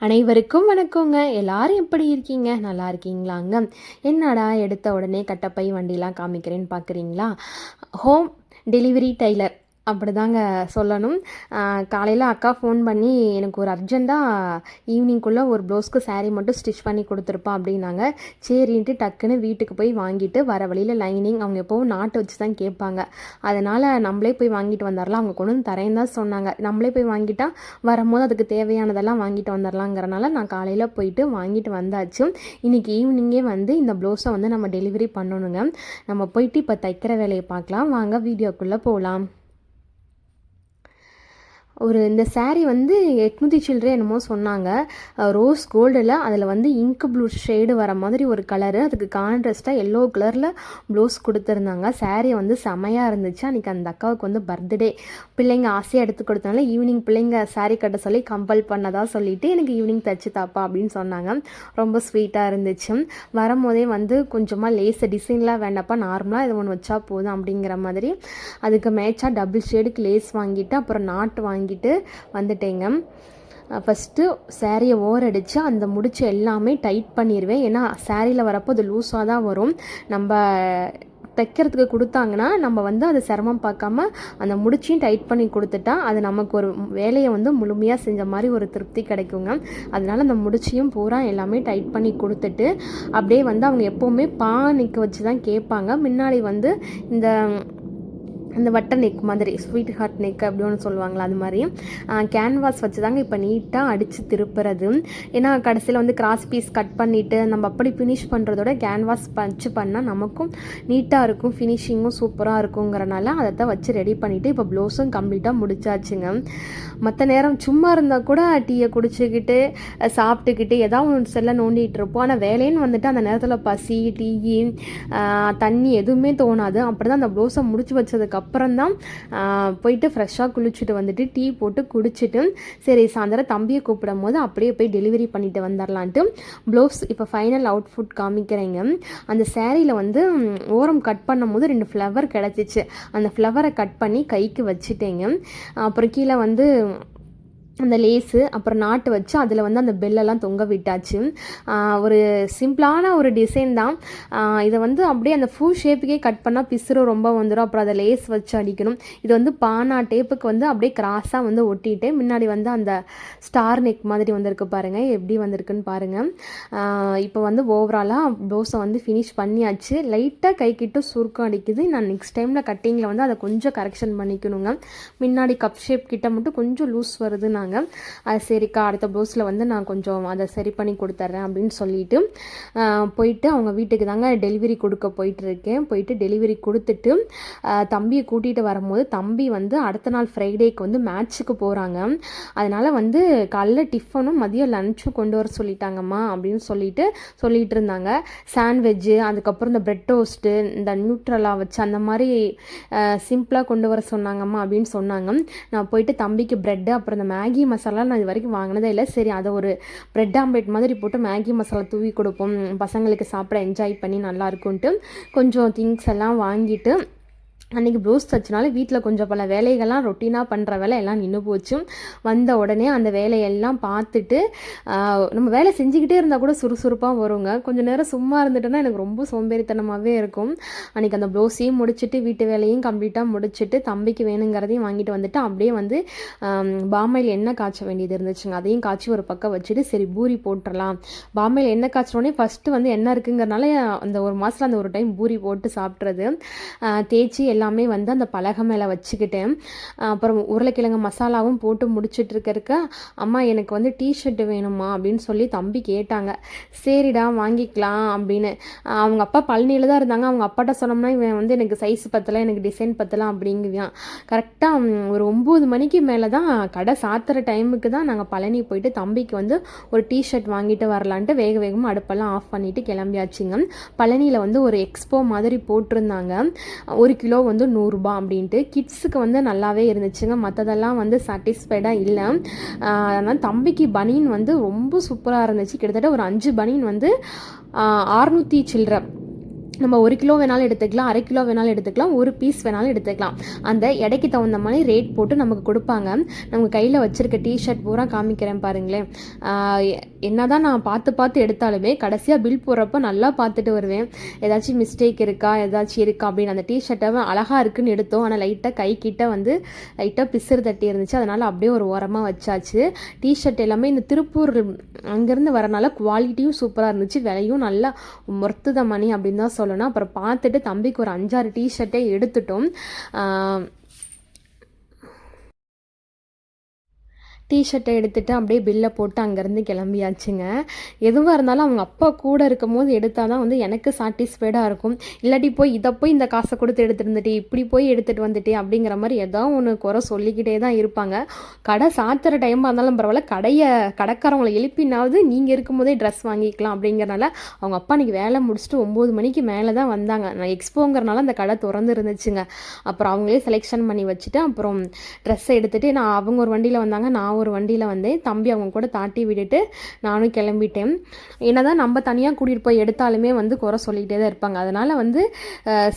அனைவருக்கும் வணக்கங்க. எல்லாரும் எப்படி இருக்கீங்க? நல்லா இருக்கீங்களாங்க? என்னடா எடுத்த உடனே கட்டப்பை வண்டிலாம் காமிக்கிறேன்னு பார்க்குறீங்களா ஹோம் டெலிவரி டெய்லர். அப்படி தாங்க சொல்லணும் காலையில் அக்கா ஃபோன் பண்ணி எனக்கு ஒரு அர்ஜெண்ட்டாக ஈவினிங்குள்ளே ஒரு ப்ளவுஸ்க்கு சாரீ மட்டும் ஸ்டிச் பண்ணி கொடுத்துருப்பா அப்படின்னாங்க. சரின்ட்டு டக்குன்னு வீட்டுக்கு போய் வாங்கிட்டு வர வழியில் லைனிங் அவங்க எப்போவும் நாட்டு வச்சு தான் கேட்பாங்க. அதனால் நம்மளே போய் வாங்கிட்டு வந்துடலாம் அவங்க கொண்டு வந்து தரேன்னு தான் சொன்னாங்க. நம்மளே போய் வாங்கிட்டால் வரும்போது அதுக்கு தேவையானதெல்லாம் வாங்கிட்டு வந்துடலாங்கிறனால நான் காலையில் போயிட்டு வாங்கிட்டு வந்தாச்சு. இன்றைக்கி ஈவினிங்கே வந்து இந்த ப்ளவுஸை வந்து நம்ம டெலிவரி பண்ணணுங்க. நம்ம போயிட்டு இப்போ தைக்கிற வேலையை பார்க்கலாம். வாங்க வீடியோக்குள்ளே போகலாம் ஒரு இந்த saree வந்து எட்நூற்றி சில்லறை என்னமோ சொன்னாங்க. ரோஸ் கோல்டில் அதில் வந்து இங்க் ப்ளூ ஷேடு வர மாதிரி ஒரு கலரு அதுக்கு கான்ட்ரஸ்ட்டாக எல்லோ கலரில் ப்ளவுஸ் கொடுத்துருந்தாங்க. saree வந்து செமையாக இருந்துச்சு. அன்றைக்கி அந்த அக்காவுக்கு வந்து பர்த்டே பிள்ளைங்க ஆசையாக எடுத்து கொடுத்தனால ஈவினிங் பிள்ளைங்க சேரீ கட்ட சொல்லி கம்பல் பண்ணதா சொல்லிவிட்டு எனக்கு ஈவினிங் தைச்சு தாப்பா அப்படின்னு சொன்னாங்க. ரொம்ப ஸ்வீட்டாக இருந்துச்சு. வரும்போதே வந்து கொஞ்சமாக லேஸ் டிசைன்லாம் வேண்டப்பா நார்மலாக இது ஒன்று வச்சா போதும் அப்படிங்கிற மாதிரி. அதுக்கு மேட்சாக டபுள் ஷேடுக்கு லேஸ் வாங்கிட்டு அப்புறம் நாட்டு வாங்கி வாங்கிட்டு வந்துட்டேங்க. ஃபஸ்ட்டு சேரீயை ஓரடித்து அந்த முடிச்சு எல்லாமே டைட் பண்ணிடுவேன் ஏன்னா சேரீயில் வரப்போ அது லூஸாக தான் வரும். நம்ம தைக்கிறதுக்கு கொடுத்தாங்கன்னா நம்ம வந்து அதை சிரமம் பார்க்காம அந்த முடிச்சையும் டைட் பண்ணி கொடுத்துட்டா அது நமக்கு ஒரு வேலையை வந்து முழுமையாக செஞ்ச மாதிரி ஒரு திருப்தி கிடைக்குங்க. அதனால் அந்த முடிச்சையும் பூரா எல்லாமே டைட் பண்ணி கொடுத்துட்டு அப்படியே வந்து அவங்க எப்போவுமே பா நிற்க வச்சு தான் கேட்பாங்க. முன்னாடி வந்து இந்த இந்த வட்ட நெக் மாதிரி ஸ்வீட் ஹார்ட் நெக் அப்படி ஒன்று சொல்லுவாங்களா அது மாதிரி. கேன்வாஸ் வச்சு தாங்க இப்போ நீட்டாக அடித்து திருப்புறது. ஏன்னா கடைசியில் வந்து கிராஸ் பீஸ் கட் பண்ணிவிட்டு நம்ம அப்படி ஃபினிஷ் பண்ணுறதோட கேன்வாஸ் வச்சு பண்ணால் நமக்கும் நீட்டாக இருக்கும் ஃபினிஷிங்கும் சூப்பராக இருக்குங்கிறனால அதை தான் வச்சு ரெடி பண்ணிவிட்டு இப்போ ப்ளவுஸும் கம்ப்ளீட்டாக முடிச்சாச்சுங்க. மற்ற நேரம் சும்மா இருந்தால் கூட டீயை குடிச்சிக்கிட்டு சாப்பிட்டுக்கிட்டு ஏதாவது ஒன்று செல்ல நோண்டிகிட்டு இருப்போம். ஆனால் வேலைன்னு வந்துட்டு அந்த நேரத்தில் பசி டீ தண்ணி எதுவுமே தோணாது. அப்படி தான் அந்த ப்ளவுஸை முடிச்சு வச்சதுக்கப்புறம் தான் போயிட்டு ஃப்ரெஷ்ஷாக குளிச்சுட்டு வந்துட்டு டீ போட்டு குடிச்சிட்டு சரி சாயந்தரம் தம்பியை கூப்பிடும் போது அப்படியே போய் டெலிவரி பண்ணிட்டு வந்துடலான்ட்டு ப்ளவுஸ் இப்போ ஃபைனல் அவுட்ஃபுட் காமிக்கிறேங்க. அந்த சேரீயில் வந்து ஓரம் கட் பண்ணும் போது ரெண்டு ஃப்ளவர் கிடச்சிச்சு. அந்த ஃப்ளவரை கட் பண்ணி கைக்கு வச்சுட்டேங்க. அப்புறம் கீழே வந்து அந்த லேஸு அப்புறம் நாட்டு வச்சு அதில் வந்து அந்த பெல்லெல்லாம் தொங்க விட்டாச்சு. ஒரு சிம்பிளான ஒரு டிசைன் தான். இதை வந்து அப்படியே அந்த ஃபூ ஷேப்புக்கே கட் பண்ணால் பிசுறு ரொம்ப வந்துடும் அப்புறம் அதை லேஸ் வச்சு அடிக்கணும். இது வந்து பானா டேப்புக்கு வந்து அப்படியே கிராஸாக வந்து ஒட்டிட்டு முன்னாடி வந்து அந்த ஸ்டார் நெக் மாதிரி வந்திருக்கு பாருங்கள் எப்படி வந்திருக்குன்னு பாருங்கள் இப்போ வந்து ஓவராலாக ப்ளவுஸை வந்து ஃபினிஷ் பண்ணியாச்சு. லைட்டாக கை கிட்ட சுருக்கம் அடிக்குது. நான் நெக்ஸ்ட் டைமில் கட்டிங்கில் வந்து அதை கொஞ்சம் கரெக்ஷன் பண்ணிக்கணுங்க. முன்னாடி கப் ஷேப் கிட்ட மட்டும் கொஞ்சம் லூஸ் வருது நான் சொன்னாங்க அது சரிக்கா அடுத்த ப்ளவுஸில் வந்து நான் கொஞ்சம் அதை சரி பண்ணி கொடுத்துட்றேன் அப்படின்னு சொல்லிட்டு போயிட்டு அவங்க வீட்டுக்கு தாங்க டெலிவரி கொடுக்க போயிட்டு இருக்கேன் போயிட்டு டெலிவரி கொடுத்துட்டு தம்பியை கூட்டிகிட்டு வரும்போது தம்பி வந்து அடுத்த நாள் ஃப்ரைடேக்கு வந்து மேட்ச்சுக்கு போகிறாங்க அதனால் வந்து காலைல டிஃபனும் மதியம் லன்ச்சும் கொண்டு வர சொல்லிட்டாங்கம்மா அப்படின்னு சொல்லிட்டு சொல்லிட்டு இருந்தாங்க சாண்ட்வெஜ்ஜு அதுக்கப்புறம் இந்த பிரெட் டோஸ்ட்டு இந்த நியூட்ரலா வச்சு அந்த மாதிரி சிம்பிளாக கொண்டு வர சொன்னாங்கம்மா அப்படின்னு சொன்னாங்க. நான் போயிட்டு தம்பிக்கு பிரெட்டு அப்புறம் இந்த மேகி மசாலா நான் இது வரைக்கும் வாங்கினதே இல்லை. சரி அதை ஒரு பிரெட் ஆம்லேட் மாதிரி போட்டு மேகி மசாலா தூவி கொடுப்போம். பசங்களுக்கு சாப்பிட என்ஜாய் பண்ணி நல்லா இருக்கும்ன்ட்டு கொஞ்சம் திங்ஸ் எல்லாம் வாங்கிட்டு அன்றைக்கி ப்ளவுஸ் தச்சனால வீட்டில் கொஞ்சம் பல வேலைகள்லாம் ரொட்டீனாக பண்ணுற வேலை எல்லாம் நின்று போச்சு. வந்த உடனே அந்த வேலையெல்லாம் பார்த்துட்டு நம்ம வேலை செஞ்சுக்கிட்டே இருந்தால் கூட சுறுசுறுப்பாக வருங்க. கொஞ்சம் நேரம் சும்மா இருந்துட்டோன்னா எனக்கு ரொம்ப சோம்பேறித்தனமாகவே இருக்கும். அன்றைக்கி அந்த ப்ளவுஸையும் முடிச்சுட்டு வீட்டு வேலையும் கம்ப்ளீட்டாக முடிச்சுட்டு தம்பிக்கு வேணுங்கிறதையும் வாங்கிட்டு வந்துட்டு அப்படியே வந்து பாமையில் எண்ணெய் காய்ச்ச வேண்டியது இருந்துச்சுங்க. அதையும் காய்ச்சி ஒரு பக்கம் வச்சுட்டு சரி பூரி போட்டுடலாம் பாமையில் எண்ணெய் காய்ச்சினோடனே ஃபஸ்ட்டு வந்து எண்ணெய் இருக்குங்கிறனால அந்த ஒரு மாதத்தில் அந்த ஒரு டைம் பூரி போட்டு சாப்பிட்றது. தேய்ச்சி எல்லாமே வந்து அந்த பலகை மேலே வச்சுக்கிட்டேன் அப்புறம் உருளைக்கிழங்கு மசாலாவும் போட்டு முடிச்சிட்டுருக்கறக்கு அம்மா எனக்கு வந்து டிஷர்ட் வேணுமா அப்படின்னு சொல்லி தம்பி கேட்டாங்க. சரிடா வாங்கிக்கலாம் அப்படின்னு. அவங்க அப்பா பழனியில் தான் இருந்தாங்க. அவங்க அப்பாட்ட சொன்னோம்னா இவன் வந்து எனக்கு சைஸ் பத்தலை எனக்கு டிசைன் பத்தலாம் அப்படிங்குவான். கரெக்டாக ஒரு ஒம்பது மணிக்கு மேலே தான் கடை சாத்துற டைமுக்கு தான் நாங்கள் பழனி போயிட்டு தம்பிக்கு வந்து ஒரு டிஷர்ட் வாங்கிட்டு வரலான்ட்டு வேக வேகமாக அடுப்பெல்லாம் ஆஃப் பண்ணிட்டு கிளம்பியாச்சுங்க. பழனியில் வந்து ஒரு எக்ஸ்போ மாதிரி போட்டிருந்தாங்க. ஒரு கிலோ வந்து நூறுரூபா அப்படின்ட்டு கிட்ஸுக்கு வந்து நல்லாவே இருந்துச்சுங்க. மற்றதெல்லாம் வந்து சாட்டிஸ்ஃபைடாக இல்லை. அதனால் தம்பிக்கு பனியன் வந்து ரொம்ப சூப்பராக இருந்துச்சு. கிட்டத்தட்ட ஒரு அஞ்சு பனியன் வந்து ஆறுநூற்றி சில்லற நம்ம ஒரு கிலோ வேணாலும் எடுத்துக்கலாம் அரை கிலோ வேணாலும் எடுத்துக்கலாம் ஒரு பீஸ் வேணாலும் எடுத்துக்கலாம். அந்த எடைக்கு தகுந்த மாதிரி ரேட் போட்டு நமக்கு கொடுப்பாங்க. நம்ம கையில் வச்சுருக்க டிஷர்ட் பூரா காமிக்கிறேன் பாருங்களேன். என்ன தான் நான் பார்த்து பார்த்து எடுத்தாலுமே கடைசியாக பில் போடுறப்ப நல்லா பார்த்துட்டு வருவேன். ஏதாச்சும் மிஸ்டேக் இருக்கா ஏதாச்சும் இருக்கா அப்படின்னு. அந்த டிஷர்ட்டை அழகாக இருக்குன்னு எடுத்தோம். ஆனால் லைட்டாக கை கிட்ட வந்து லைட்டாக பிசுறு தட்டி இருந்துச்சு. அதனால் அப்படியே ஒரு ஓரமாக வச்சாச்சு. டிஷர்ட் எல்லாமே இந்த திருப்பூர் அங்கேருந்து வரனால குவாலிட்டியும் சூப்பராக இருந்துச்சு. விலையும் நல்லா மொர்த்துத மணி அப்படின்னு தான் சொல்லணும். அப்புறம் பார்த்துட்டு தம்பிக்கு ஒரு அஞ்சாறு டிஷர்ட்டே எடுத்துட்டோம். டிஷர்ட்டை எடுத்துகிட்டு அப்படியே பில்லை போட்டு அங்கேருந்து கிளம்பியாச்சுங்க. எதுவாக இருந்தாலும் அவங்க அப்பா கூட இருக்கும் போது எடுத்தால் தான் வந்து எனக்கு சாட்டிஸ்ஃபைடாக இருக்கும். இல்லாட்டி போய் இதை போய் இந்த காசை கொடுத்து எடுத்துகிட்டு வந்துட்டு இப்படி போய் எடுத்துகிட்டு வந்துட்டே அப்படிங்கிற மாதிரி ஏதோ ஒன்று குறை சொல்லிக்கிட்டே தான் இருப்பாங்க. கடை சாத்துற டைமாக இருந்தாலும் பரவாயில்ல கடையை கடைக்காரவங்களை எழுப்பினாவது நீங்கள் இருக்கும்போதே ட்ரெஸ் வாங்கிக்கலாம் அப்படிங்கிறனால அவங்க அப்பா அன்றைக்கி வேலை முடிச்சுட்டு ஒம்பது மணிக்கு மேலே தான் வந்தாங்க. நான் எக்ஸ்போங்கிறனால அந்த கடை திறந்து இருந்துச்சுங்க அப்புறம் அவங்களே செலெக்ஷன் பண்ணி வச்சுட்டு அப்புறம் ட்ரெஸ்ஸை எடுத்துகிட்டு நான் அவங்க ஒரு வண்டியில் வந்தாங்க. நான் ஒரு வண்டியில் வந்தேன் தம்பி அவங்க கூட தாட்டி விட்டுட்டு நானும் கிளம்பிட்டேன். என்ன தான் நம்ம தனியாக கூட்டிகிட்டு போய் எடுத்தாலுமே வந்து குறை சொல்லிகிட்டே தான் இருப்பாங்க. அதனால் வந்து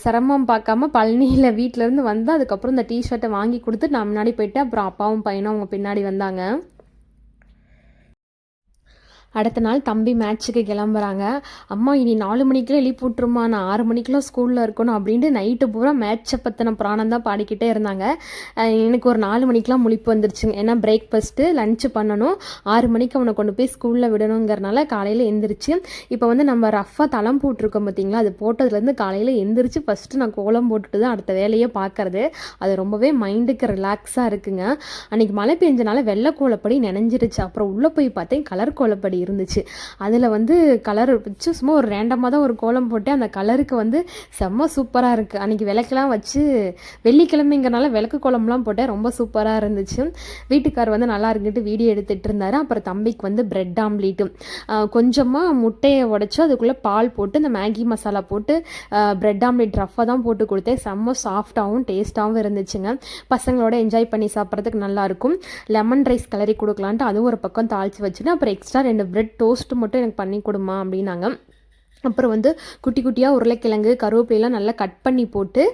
சிரமம் பார்க்காம பழனியில் வீட்டிலேருந்து வந்து அதுக்கப்புறம் இந்த டிஷர்ட்டை வாங்கி கொடுத்து நான் முன்னாடி போயிட்டு அப்புறம் அப்பாவும் பையனும் அவங்க பின்னாடி வந்தாங்க. அடுத்த நாள் தம்பி மேட்ச்சுக்கு கிளம்புறாங்க. அம்மா இனி நாலு மணிக்கெலாம் எழுப்பி விட்ருமா நான் ஆறு மணிக்கெலாம் ஸ்கூலில் இருக்கணும் அப்படின்ட்டு நைட்டு பூரா மேட்ச்சை பற்றின பிராணம் தான் பாடிக்கிட்டே இருந்தாங்க. எனக்கு ஒரு நாலு மணிக்கெலாம் முழிப்பு வந்துருச்சுங்க. ஏன்னா பிரேக்ஃபாஸ்ட்டு லஞ்சு பண்ணணும். ஆறு மணிக்கு அவனை கொண்டு போய் ஸ்கூலில் விடணுங்கிறனால காலையில் எந்திரிச்சு இப்போ வந்து நம்ம ரஃப்பாக தளம் போட்டிருக்கோம் பார்த்தீங்களா அது போட்டதுலேருந்து காலையில் எந்திரிச்சு ஃபஸ்ட்டு நான் கோலம் போட்டுட்டு தான் அடுத்த வேலையை பார்க்குறது அது ரொம்பவே மைண்டுக்கு ரிலாக்ஸாக இருக்குங்க. அன்றைக்கி மழை பெஞ்சனால வெள்ளை கோலப்படி நினைஞ்சிருச்சு. அப்புறம் உள்ளே போய் பார்த்தேன் கலர் கோலப்படி இருந்துச்சு. அதில் வந்து கலர் வச்சு சும்மா ஒரு ரேண்டமாக தான் ஒரு கோலம் போட்டு அந்த கலருக்கு வந்து செம்ம சூப்பராக இருக்குது அன்றைக்கி விளக்கெலாம் வச்சு வெள்ளிக்கிழமைங்கிறனால விளக்கு கோலம்லாம் போட்டேன். ரொம்ப சூப்பராக இருந்துச்சு. வீட்டுக்கார் வந்து நல்லா இருந்துட்டு வீடியோ எடுத்துகிட்டு இருந்தார். அப்புறம் தம்பிக்கு வந்து பிரெட் ஆம்லேட்டு கொஞ்சமாக முட்டையை உடச்சி அதுக்குள்ளே பால் போட்டு இந்த மேகி மசாலா போட்டு பிரெட் ஆம்லேட் ரஃபாக தான் போட்டு கொடுத்தேன். செம்ம சாஃப்டாகவும் டேஸ்ட்டாகவும் இருந்துச்சுங்க. பசங்களோட என்ஜாய் பண்ணி சாப்பிட்றதுக்கு நல்லாயிருக்கும் லெமன் ரைஸ் கலரி கொடுக்கலான்ட்டு அதுவும் ஒரு பக்கம் தாளித்து வச்சுட்டு அப்புறம் எக்ஸ்ட்ரா ரெண்டு பிரெட் டோஸ்ட்டு மட்டும் எனக்கு பண்ணி கொடுமா அப்படின்னாங்க. அப்புறம் வந்து குட்டி குட்டியாக உருளைக்கிழங்கு கருவேப்பிலாம் நல்லா கட் பண்ணி போட்டு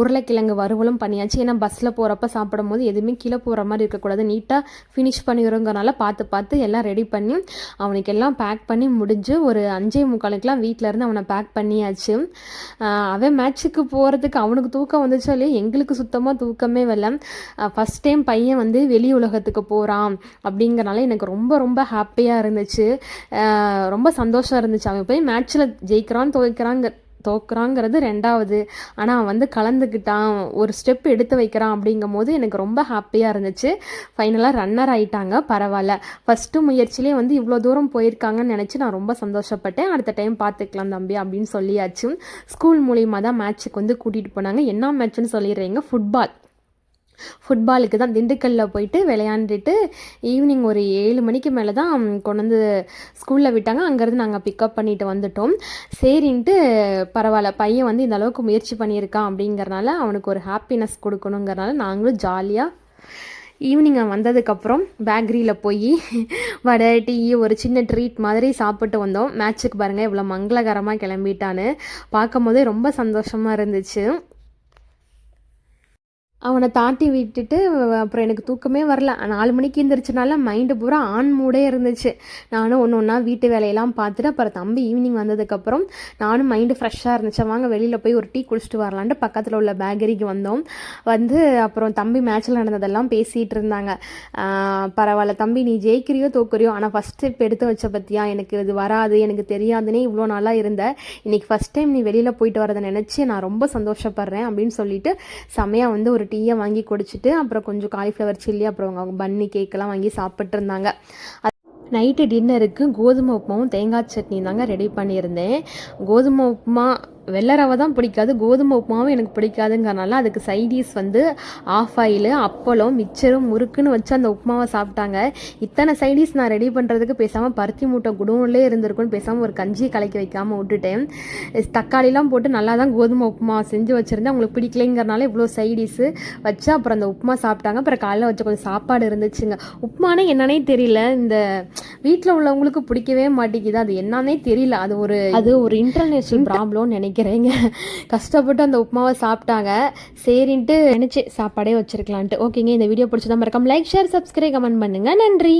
உருளைக்கிழங்கு வறுவலும் பண்ணியாச்சு. ஏன்னா பஸ்ஸில் போகிறப்ப சாப்பிடும் போது எதுவுமே கீழே போகிற மாதிரி இருக்கக்கூடாது. நீட்டாக ஃபினிஷ் பண்ணிடுறோங்கிறனால பார்த்து பார்த்து எல்லாம் ரெடி பண்ணி அவனுக்கு எல்லாம் பேக் பண்ணி முடிஞ்சு ஒரு அஞ்சே முக்காலுக்கெலாம் வீட்டிலேருந்து அவனை பேக் பண்ணியாச்சு. அவன் மேட்ச்சுக்கு போகிறதுக்கு அவனுக்கு தூக்கம் வந்துச்சோ இல்லையா எங்களுக்கு சுத்தமாக தூக்கமே வரல. ஃபஸ்ட் டைம் பையன் வந்து வெளி உலகத்துக்கு போகிறான் அப்படிங்கிறனால எனக்கு ரொம்ப ரொம்ப ஹாப்பியாக இருந்துச்சு. ரொம்ப சந்தோஷம் இருந்துச்சு. அவன் போய் மேட்ச்சில் ஜெயிக்கிறான் துவைக்கிறாங்க தோக்குறாங்கிறது ரெண்டாவது. ஆனால் அவன் வந்து கலந்துக்கிட்டான் ஒரு ஸ்டெப் எடுத்து வைக்கிறான் அப்படிங்கும் போது எனக்கு ரொம்ப ஹாப்பியாக இருந்துச்சு. ஃபைனலாக ரன்னர் ஆகிட்டாங்க பரவாயில்ல. ஃபஸ்ட்டு முயற்சியிலே வந்து இவ்வளோ தூரம் போயிருக்காங்கன்னு நினச்சி நான் ரொம்ப சந்தோஷப்பட்டேன். அடுத்த டைம் பார்த்துக்கலாம் தம்பி அப்படின்னு சொல்லியாச்சு. ஸ்கூல் மூலியமாக தான் மேட்ச்சுக்கு வந்து கூட்டிகிட்டு போனாங்க. என்ன மேட்ச்னு சொல்லிடுறீங்க? ஃபுட்பால் ஃபுட்பாலுக்கு தான் திண்டுக்கல்லில் போயிட்டு விளையாண்டுட்டு ஈவினிங் ஒரு ஏழு மணிக்கு மேலே தான் கொண்டு வந்து ஸ்கூலில் விட்டாங்க. அங்கேருந்து நாங்கள் பிக்கப் பண்ணிட்டு வந்துட்டோம். சரின்ட்டு பரவாயில்ல பையன் வந்து இந்த அளவுக்கு முயற்சி பண்ணியிருக்கான் அப்படிங்கிறனால அவனுக்கு ஒரு ஹாப்பினஸ் கொடுக்கணுங்கிறனால நாங்களும் ஜாலியாக ஈவினிங் வந்ததுக்கப்புறம் பேக்கரியில் போய் வடை டீ ஒரு சின்ன ட்ரீட் மாதிரி சாப்பிட்டு வந்தோம். மேட்ச்சுக்கு பாருங்கள் இவ்வளோ மங்களகரமாக கிளம்பிட்டான்னு. பார்க்கும் போதே ரொம்ப சந்தோஷமாக இருந்துச்சு. அவனை தாட்டி விட்டுட்டு அப்புறம் எனக்கு தூக்கமே வரல. நாலு மணிக்கு எழுந்திரிச்சனால மைண்டு பூரா ஆன் மூடே இருந்துச்சு. நானும் ஒன்று ஒன்றா வீட்டு வேலையெல்லாம் பார்த்துட்டு அப்புறம் தம்பி ஈவினிங் வந்ததுக்கப்புறம் நானும் மைண்டு ஃப்ரெஷ்ஷாக இருந்துச்சேன் வாங்க வெளியில் போய் ஒரு டீ குடிச்சிட்டு வரலான்ட்டு பக்கத்தில் உள்ள பேக்கரிக்கு வந்தோம். வந்து அப்புறம் தம்பி மேட்ச்சில் நடந்ததெல்லாம் பேசிகிட்டு இருந்தாங்க. பரவாயில்ல தம்பி நீ ஜெயிக்கிறியோ தோக்குறியோ ஆனால் ஃபஸ்ட் ஸ்டெப் எடுத்து வச்ச பற்றியா எனக்கு இது வராது எனக்கு தெரியாதுன்னே இவ்வளோ நாளாக இருந்த. இன்றைக்கி ஃபஸ்ட் டைம் நீ வெளியில் போயிட்டு வரதை நினச்சி நான் ரொம்ப சந்தோஷப்படுறேன் அப்படின்னு சொல்லிட்டு செமையாக வந்து ஒரு டீயை வாங்கி குடிச்சிட்டு அப்புறம் கொஞ்சம் காலிஃப்ளவர் சில்லி அப்புறம் அவங்க பன்னி கேக்கெல்லாம் வாங்கி சாப்பிட்ருந்தாங்க நைட்டு டின்னருக்கு கோதுமை உப்புமாவும் தேங்காய் சட்னி தாங்க ரெடி பண்ணியிருந்தேன். கோதுமை உப்புமா வெள்ளை ரவை தான் பிடிக்காது கோதுமை உப்புமாவும் எனக்கு பிடிக்காதுங்கிறனால அதுக்கு சைடிஸ் வந்து ஆஃப் ஆயில் அப்பளம் மிச்சரும் முறுக்குன்னு வச்சு அந்த உப்புமாவை சாப்பிட்டாங்க. இத்தனை சைடிஸ் நான் ரெடி பண்ணுறதுக்கு பேசாமல் பருத்தி மூட்டை குடோன்லேயே இருந்திருக்குன்னு பேசாமல் ஒரு கஞ்சி கலக்கி வைக்காமல் விட்டுட்டேன். தக்காளிலாம் போட்டு நல்லா தான் கோதுமை உப்புமா செஞ்சு வச்சுருந்தேன். உங்களுக்கு பிடிக்கலைங்கிறனால இவ்வளோ சைடிஸு வச்சு அப்புறம் அந்த உப்புமா சாப்பிட்டாங்க. அப்புறம் காலையில் வச்ச கொஞ்சம் சாப்பாடு இருந்துச்சுங்க. உப்புமானே என்னன்னே தெரியல. இந்த வீட்டில் உள்ளவங்களுக்கு பிடிக்கவே மாட்டேங்குது. அது என்னன்னே தெரியல. அது ஒரு அது ஒரு இன்டர்நேஷ்னல் ப்ராப்ளம்னு நினைக்கிறேங்க. கஷ்டப்பட்டு அந்த உப்புமாவை சாப்பிட்டாங்க. சரின்ட்டு நினச்சி சாப்பாடே வச்சிருக்கலான்ட்டு. ஓகேங்க இந்த வீடியோ பிடிச்சதா மறக்காம லைக் ஷேர் சப்ஸ்கிரைப் கமெண்ட் பண்ணுங்கள் நன்றி.